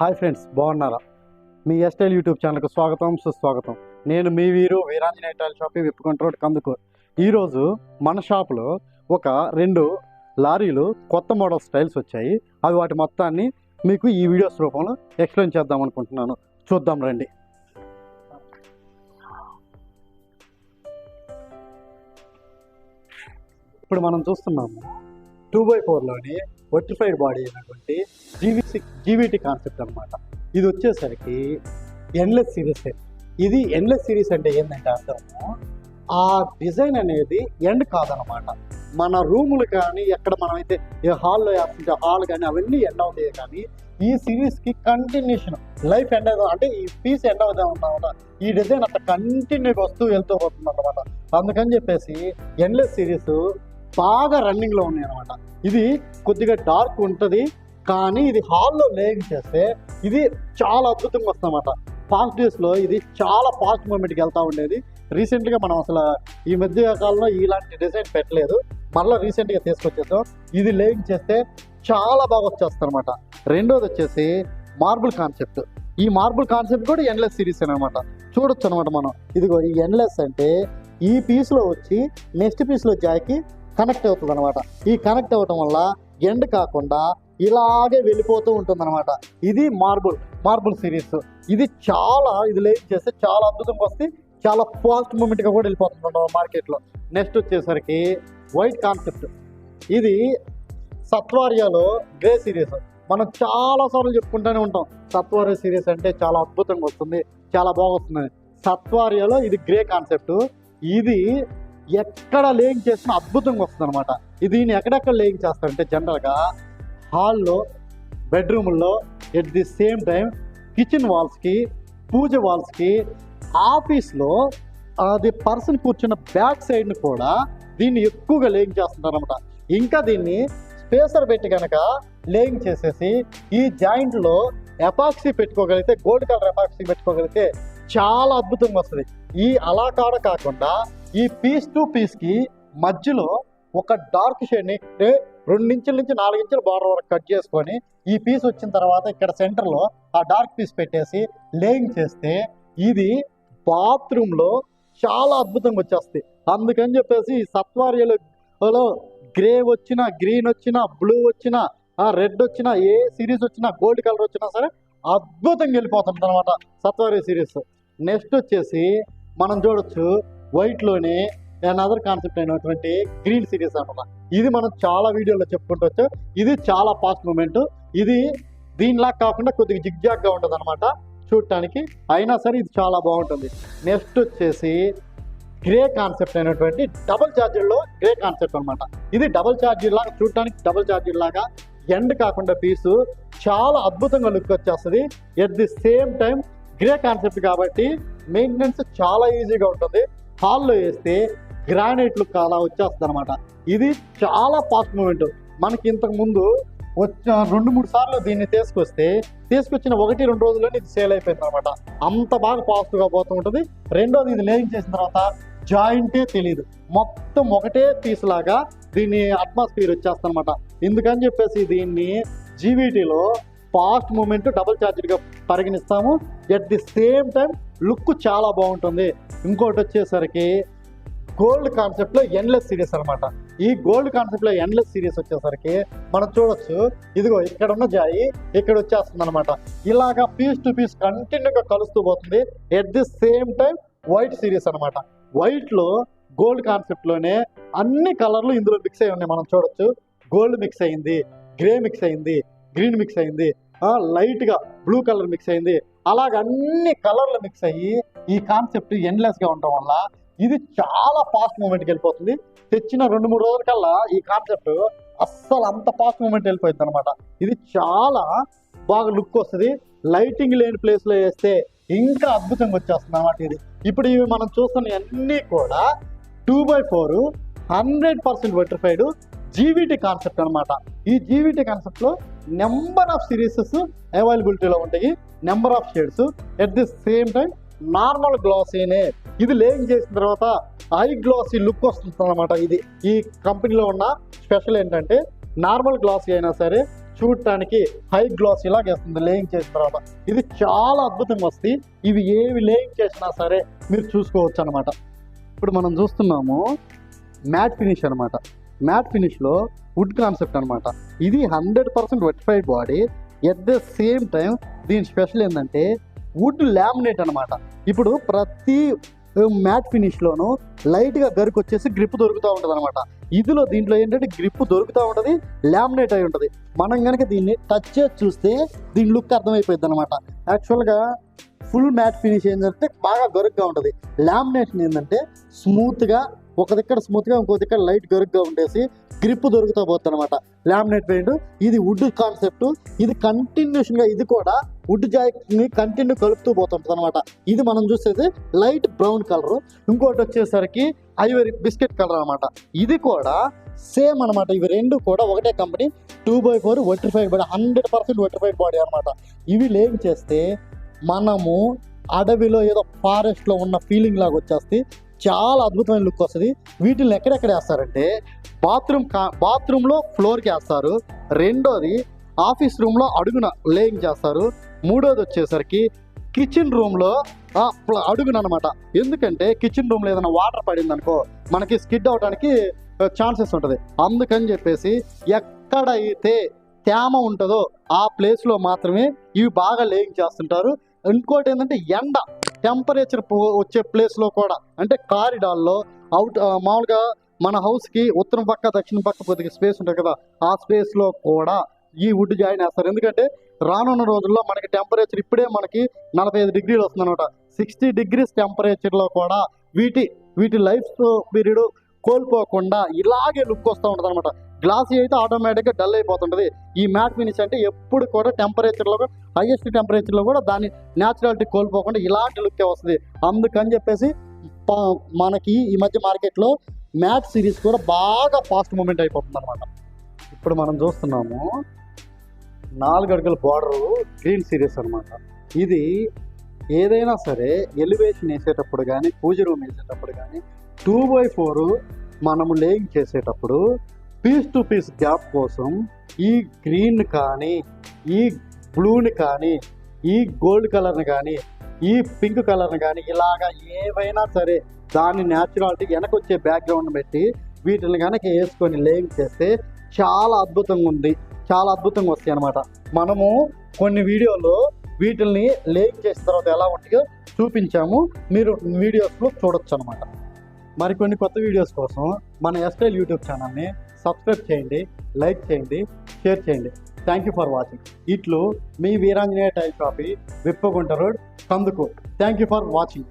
Hi friends బాగున్నారా? మీ ఎస్టైల్ YouTube ఛానల్కు స్వాగతం సుస్వాగతం. నేను మీ వీరు వీరాంజనేయ టైల్ షాపింగ్ విప్ రోడ్ కందుకూరు. ఈరోజు మన షాపులో ఒక రెండు లారీలు కొత్త మోడల్ స్టైల్స్ వచ్చాయి. అవి వాటి మొత్తాన్ని మీకు ఈ వీడియోస్ రూపంలో ఎక్స్ప్లెయిన్ చేద్దాం అనుకుంటున్నాను. చూద్దాం రండి. ఇప్పుడు మనం చూస్తున్నాము. టూ బై ఫోర్లోని వర్టిఫైడ్ బాడీ అయినటువంటి జీవిసి జీవిటీ కాన్సెప్ట్ అనమాట ఇది వచ్చేసరికి ఎన్లెస్ సిరీస్ ఇది ఎన్లెస్ సిరీస్ అంటే ఏంటంటే అర్థము ఆ డిజైన్ అనేది ఎండ్ కాదనమాట మన రూములు కానీ ఎక్కడ మనమైతే ఏ హాల్లో వేస్తుంటే హాల్ కానీ అవన్నీ ఎండ్ అవుతాయి కానీ ఈ సిరీస్కి కంటిన్యూషన్ లైఫ్ ఎండ్ అవుతుంది అంటే ఈ పీస్ ఎండ్ అవుతా ఉన్నమాట ఈ డిజైన్ అట్లా కంటిన్యూగా వస్తూ వెళ్తూ పోతుంది అనమాట అందుకని చెప్పేసి ఎన్లెస్ సిరీస్ బాగా రన్నింగ్లో ఉన్నాయి అనమాట ఇది కొద్దిగా డార్క్ ఉంటుంది కానీ ఇది హాల్లో లేయింగ్ చేస్తే ఇది చాలా అద్భుతంగా వస్తుందన్నమాట. ఫాస్ట్ డేస్లో ఇది చాలా ఫాస్ట్ మూమెంట్కి వెళ్తూ ఉండేది. రీసెంట్గా మనం అసలు ఈ మధ్య కాలంలో ఇలాంటి డిజైన్ పెట్టలేదు. మళ్ళీ రీసెంట్గా తీసుకొచ్చేసాం. ఇది లేయింగ్ చేస్తే చాలా బాగా వచ్చేస్తుంది అనమాట రెండోది వచ్చేసి మార్బుల్ కాన్సెప్ట్ ఈ మార్బుల్ కాన్సెప్ట్ కూడా ఎండ్లెస్ సిరీస్ అనమాట చూడొచ్చు అనమాట మనం. ఇదిగో ఈ ఎండ్లెస్ అంటే ఈ పీస్లో వచ్చి నెక్స్ట్ పీస్లో జాయికి కనెక్ట్ అవుతుంది అనమాట ఈ కనెక్ట్ అవ్వటం వల్ల ఎండ్ కాకుండా ఇలాగే వెళ్ళిపోతూ ఉంటుంది అనమాట ఇది మార్బుల్ మార్బుల్ సిరీస్. ఇది చాలా ఇది లేట్ చేస్తే చాలా అద్భుతంగా వస్తే చాలా ఫాస్ట్ మూమెంట్గా కూడా వెళ్ళిపోతుంది మార్కెట్లో. నెక్స్ట్ వచ్చేసరికి వైట్ కాన్సెప్ట్. ఇది సత్వారియాలో గ్రే సిరీస్. మనం చాలా సార్లు చెప్పుకుంటూనే ఉంటాం సత్వార్య సిరీస్ అంటే చాలా అద్భుతంగా వస్తుంది చాలా బాగా సత్వారియాలో ఇది గ్రే కాన్సెప్ట్. ఇది ఎక్కడ లేయింగ్ చేసినా అద్భుతంగా వస్తుంది అనమాట ఇది దీన్ని ఎక్కడెక్కడ లేయింగ్ చేస్తారంటే జనరల్గా హాల్లో బెడ్రూముల్లో at the same time kitchen వాల్స్కి పూజ వాల్స్కి ఆఫీస్లో అది పర్సన్ కూర్చున్న బ్యాక్ సైడ్ని కూడా దీన్ని ఎక్కువగా లేయింగ్ చేస్తున్నారు అనమాట ఇంకా దీన్ని స్పేసర్ పెట్టి కనుక లేయింగ్ చేసేసి ఈ జాయింట్లో ఎపాక్సీ పెట్టుకోగలిగితే గోల్డ్ కలర్ ఎపాక్సీ పెట్టుకోగలిగితే చాలా అద్భుతంగా వస్తుంది. ఈ అలా కాడ కాకుండా ఈ పీస్ టు పీస్కి మధ్యలో ఒక డార్క్ షేడ్ని రెండు ఇంచుల నుంచి నాలుగు ఇంచుల బార్డర్ వరకు కట్ చేసుకొని ఈ పీస్ వచ్చిన తర్వాత ఇక్కడ సెంటర్లో ఆ డార్క్ పీస్ పెట్టేసి లేయింగ్ చేస్తే ఇది బాత్రూంలో చాలా అద్భుతంగా వచ్చేస్తుంది అందుకని చెప్పేసి సత్వార్యలో గ్రే వచ్చినా గ్రీన్ వచ్చినా బ్లూ వచ్చినా రెడ్ వచ్చినా ఏ సిరీస్ వచ్చినా గోల్డ్ కలర్ వచ్చినా సరే అద్భుతంగా వెళ్ళిపోతుంది అనమాట సత్వార్య సిరీస్ నెక్స్ట్ వచ్చేసి మనం చూడొచ్చు వైట్లోనే అదర్ కాన్సెప్ట్ అయినటువంటి గ్రీన్ సిరీస్ అనమాట. ఇది మనం చాలా వీడియోలో చెప్పుకుంటూ ఇది చాలా ఫాస్ట్ మూమెంట్ ఇది దీనిలా కాకుండా కొద్దిగా జిగ్జాగ్గా ఉంటుంది అనమాట చూడటానికి అయినా సరే ఇది చాలా బాగుంటుంది. నెక్స్ట్ వచ్చేసి గ్రే కాన్సెప్ట్ అయినటువంటి డబుల్ ఛార్జర్లో గ్రే కాన్సెప్ట్ అనమాట. ఇది డబుల్ ఛార్జర్ లాగా చూడటానికి డబుల్ ఛార్జర్ లాగా ఎండ్ కాకుండా పీసు చాలా అద్భుతంగా లుక్ వచ్చేస్తుంది. At the same time grey concept కాబట్టి మెయింటెనెన్స్ చాలా ఈజీగా ఉంటుంది. హాల్లో వేస్తే గ్రానైట్లు అలా వచ్చేస్తుంది అనమాట ఇది చాలా ఫాస్ట్ మూమెంట్ మనకి ఇంతకు ముందు వచ్చిన రెండు మూడు సార్లు దీన్ని తీసుకొస్తే తీసుకొచ్చిన ఒకటి రెండు రోజుల్లోనే ఇది సేల్ అయిపోయింది అనమాట అంత బాగా ఫాస్ట్గా పోతూ ఉంటుంది. రెండోది ఇది లేయింగ్ చేసిన తర్వాత జాయింటే తెలియదు మొత్తం ఒకటే పీస్ దీన్ని అట్మాస్ఫియర్ వచ్చేస్తుంది అనమాట ఎందుకని చెప్పేసి దీన్ని జీవీటీలో ఫాస్ట్ మూమెంట్ డబుల్ ఛార్జర్గా పరిగణిస్తాము. At the same time look చాలా బాగుంటుంది. ఇంకోటి వచ్చేసరికి గోల్డ్ కాన్సెప్ట్లో ఎన్లెస్ సిరీస్ అనమాట ఈ గోల్డ్ కాన్సెప్ట్లో ఎన్లెస్ సిరీస్ వచ్చేసరికి మనం చూడొచ్చు. ఇదిగో ఇక్కడ ఉన్న జాయి ఇక్కడ వచ్చేస్తుంది అనమాట ఇలాగా పీస్ టు పీస్ కంటిన్యూగా కలుస్తూ పోతుంది. At the same time white series అనమాట వైట్లో గోల్డ్ కాన్సెప్ట్లోనే అన్ని కలర్లు ఇందులో మిక్స్ అయి ఉన్నాయి. మనం చూడొచ్చు. గోల్డ్ మిక్స్ అయింది గ్రే మిక్స్ అయింది గ్రీన్ మిక్స్ అయింది లైట్గా బ్లూ కలర్ మిక్స్ అయింది. అలాగ అన్ని కలర్లు మిక్స్ అయ్యి ఈ కాన్సెప్ట్ ఎండ్లెస్గా ఉండటం వల్ల ఇది చాలా ఫాస్ట్ మూమెంట్కి వెళ్ళిపోతుంది. తెచ్చిన రెండు మూడు రోజుల కల్లా ఈ కాన్సెప్ట్ అస్సలు అంత ఫాస్ట్ మూమెంట్ వెళ్ళిపోయింది అనమాట ఇది చాలా బాగా లుక్ వస్తుంది. లైటింగ్ లేని ప్లేస్లో వేస్తే ఇంకా అద్భుతంగా వచ్చేస్తుంది అనమాట ఇది. ఇప్పుడు ఇవి మనం చూస్తున్న అన్నీ కూడా two by four hundred percent vitrified GVT concept అనమాట ఈ జీవిటీ కాన్సెప్ట్లో నెంబర్ ఆఫ్ సిరీసెస్ అవైలబిలిటీలో ఉంటాయి. Number of shades at the same time normal గ్లాసీనే. ఇది లేయింగ్ చేసిన తర్వాత ఐ గ్లాసీ లుక్ వస్తుంది అనమాట ఇది. ఈ కంపెనీలో ఉన్న స్పెషల్ ఏంటంటే నార్మల్ గ్లాసీ అయినా సరే చూడటానికి హై గ్లాస్ లాగా వేస్తుంది లేయింగ్ చేసిన తర్వాత. ఇది చాలా అద్భుతంగా వస్తుంది. ఇవి ఏవి లేయింగ్ చేసినా సరే మీరు చూసుకోవచ్చు అనమాట ఇప్పుడు మనం చూస్తున్నాము మ్యాట్ ఫినిష్ అనమాట మ్యాట్ ఫినిష్లో వుడ్ కాన్సెప్ట్ అనమాట ఇది hundred percent vitrified body. At the same time దీని స్పెషల్ ఏంటంటే వుడ్ లామినేట్ అనమాట ఇప్పుడు ప్రతి మ్యాట్ ఫినిష్లోను లైట్గా గరుకు వచ్చేసి గ్రిప్ దొరుకుతూ ఉంటుంది అనమాట ఇదిలో దీంట్లో ఏంటంటే గ్రిప్ దొరుకుతూ ఉంటుంది లామినేట్ అయి ఉంటుంది. మనం కనుక దీన్ని టచ్ చేసి చూస్తే దీని లుక్ అర్థమైపోయింది అనమాట యాక్చువల్గా ఫుల్ మ్యాట్ ఫినిష్ ఏంటంటే బాగా గరుగ్గా ఉంటుంది. లామినేషన్ ఏంటంటే స్మూత్గా ఒక దగ్గర స్మూత్గా ఇంకో దగ్గర లైట్ గరుగ్గా ఉండేసి గ్రిప్ దొరుకుతూ పోతుంది అనమాట లామినేట్ పెయింట్ ఇది వుడ్ కాన్సెప్ట్ ఇది కంటిన్యూషన్గా ఇది కూడా వుడ్ జాయిని కంటిన్యూ కలుపుతూ పోతుంటుంది అనమాట ఇది మనం చూసేది లైట్ బ్రౌన్ కలర్ ఇంకోటి వచ్చేసరికి ఐవరీ బిస్కెట్ కలర్ అనమాట ఇది కూడా సేమ్ అనమాట ఇవి రెండు కూడా ఒకటే company two by four vitrified body hundred percent vitrified body అనమాట ఇవి లేం చేస్తే మనము అడవిలో ఏదో ఫారెస్ట్లో ఉన్న ఫీలింగ్ లాగా వచ్చేస్తే చాలా అద్భుతమైన లుక్ వస్తుంది. వీటిని ఎక్కడెక్కడ వేస్తారంటే బాత్రూమ్ కా బాత్రూంలో ఫ్లోర్కి వేస్తారు. రెండోది ఆఫీస్ రూమ్లో అడుగున లేయింగ్ చేస్తారు. మూడోది వచ్చేసరికి కిచెన్ రూమ్లో అడుగున అనమాట ఎందుకంటే కిచెన్ రూమ్లో ఏదైనా వాటర్ పడింది అనుకో మనకి స్కిడ్ అవడానికి ఛాన్సెస్ ఉంటుంది. అందుకని చెప్పేసి ఎక్కడైతే తేమ ఉంటుందో ఆ ప్లేస్లో మాత్రమే ఇవి బాగా లేయింగ్ చేస్తుంటారు. ఇంకోటి ఏంటంటే ఎండ. టెంపరేచర్ వచ్చే ప్లేస్లో కూడా అంటే కారిడార్లో అవుట్ మామూలుగా మన హౌస్కి ఉత్తరం పక్క దక్షిణ పక్క కొద్దిగా స్పేస్ ఉంటుంది కదా ఆ స్పేస్లో కూడా ఈ వుడ్ జాయిన్ వేస్తారు ఎందుకంటే రానున్న రోజుల్లో మనకి టెంపరేచర్ ఇప్పుడే మనకి నలభై ఐదు డిగ్రీలు వస్తుంది అనమాట. సిక్స్టీ డిగ్రీస్ టెంపరేచర్లో కూడా వీటి వీటి లైఫ్ పీరియడ్ కోల్పోకుండా ఇలాగే లుక్ వస్తూ ఉంటుంది అనమాట గ్లాసీ అయితే ఆటోమేటిక్గా డల్ అయిపోతుంటుంది. ఈ మ్యాట్ ఫినిష్ అంటే ఎప్పుడు కూడా టెంపరేచర్లో హైయెస్ట్ టెంపరేచర్లో కూడా దాని న్యాచురాలిటీ కోల్పోకుండా ఇలాంటి లుక్కే వస్తుంది. అందుకని చెప్పేసి మనకి ఈ మధ్య మార్కెట్లో మ్యాట్ సిరీస్ కూడా బాగా ఫాస్ట్ మూమెంట్ అయిపోతుంది అనమాట ఇప్పుడు మనం చూస్తున్నాము నాలుగు అడుగుల బార్డరు గ్రీన్ సిరీస్ అనమాట ఇది ఏదైనా సరే ఎలివేషన్ వేసేటప్పుడు కానీ పూజ రూమ్ వేసేటప్పుడు కానీ టూ బై ఫోర్ మనము లేయింగ్ చేసేటప్పుడు పీస్ టు పీస్ గ్యాప్ కోసం ఈ గ్రీన్ కానీ ఈ బ్లూని కానీ ఈ గోల్డ్ కలర్ని కానీ ఈ పింక్ కలర్ని కానీ ఇలాగా ఏవైనా సరే దాని న్యాచురాలిటీ వెనకొచ్చే బ్యాక్గ్రౌండ్ పెట్టి వీటిని కనుక వేసుకొని లేయింగ్ చేస్తే చాలా అద్భుతంగా ఉంది. చాలా అద్భుతంగా వస్తాయి అనమాట మనము కొన్ని వీడియోలో వీటిల్ని లేయింగ్ చేసిన తర్వాత ఎలా ఉంటాయో చూపించాము. మీరు వీడియోస్లో చూడొచ్చు అనమాట మరికొన్ని కొత్త వీడియోస్ కోసం మన ఎస్టైల్ యూట్యూబ్ ఛానల్ని సబ్స్క్రైబ్ చేయండి లైక్ చేయండి షేర్ చేయండి. థ్యాంక్ యూ ఫర్ వాచింగ్ ఇట్లు మీ వీరాంజనేయ టైల్ షాపి Vippagunta road కందుకు. Thank you for watching